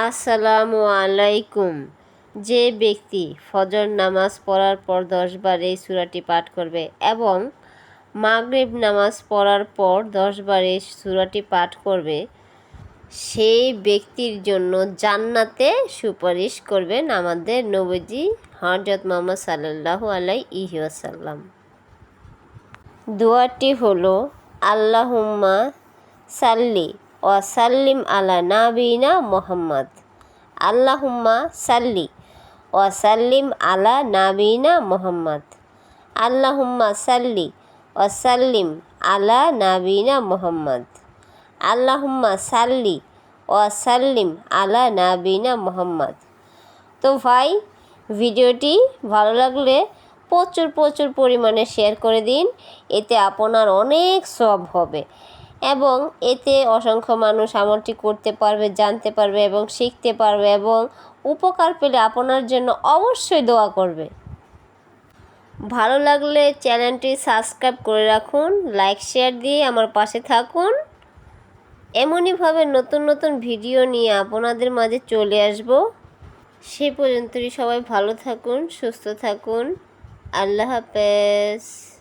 আসসালামু আলাইকুম। যে ব্যক্তি ফজর নামাজ পড়ার পর দশবার এই সূরাটি পাঠ করবে এবং মাগরিব নামাজ পড়ার পর দশবার এই সূরাটি পাঠ করবে, সেই ব্যক্তির জন্য জান্নাতে সুপারিশ করবেন আমাদের নবীজি হজরত মোহাম্মদ সাল্লাল্লাহু আলাই ইহিউসাল্লাম দোয়াটি হলো, আল্লাহুম্মা সাল্লি ওয়াসাল্লিম আলা নাবিনা মোহাম্মদ। আল্লাহুম্মা সাল্লি ওয়াসাল্লিম আলা নাবিনা মোহাম্মদ। আল্লাহুম্মা সাল্লি ওয়াসাল্লিম আলা নাবিনা মোহাম্মদ। আল্লাহুম্মা সাল্লি ওয়াসাল্লিম আলা নাবিনা মোহাম্মদ। তো ভাই, ভিডিওটি ভালো লাগলে প্রচুর প্রচুর পরিমাণে শেয়ার করে দিন। এতে আপনার অনেক সব হবে। এবং এতে অসংখ্য মানুষ আমলটি করতে পারবে, জানতে পারবে এবং শিখতে পারবে এবং উপকার পেলে আপনার জন্য অবশ্যই দোয়া করবে। ভালো লাগলে চ্যানেলটি সাবস্ক্রাইব করে রাখুন, লাইক, শেয়ার দিয়ে আমার পাশে থাকুন। এমনইভাবে নতুন নতুন ভিডিও নিয়ে আপনাদের মাঝে চলে আসব। সে পর্যন্তই সবাই ভালো থাকুন, সুস্থ থাকুন। আল্লাহ হাফেজ।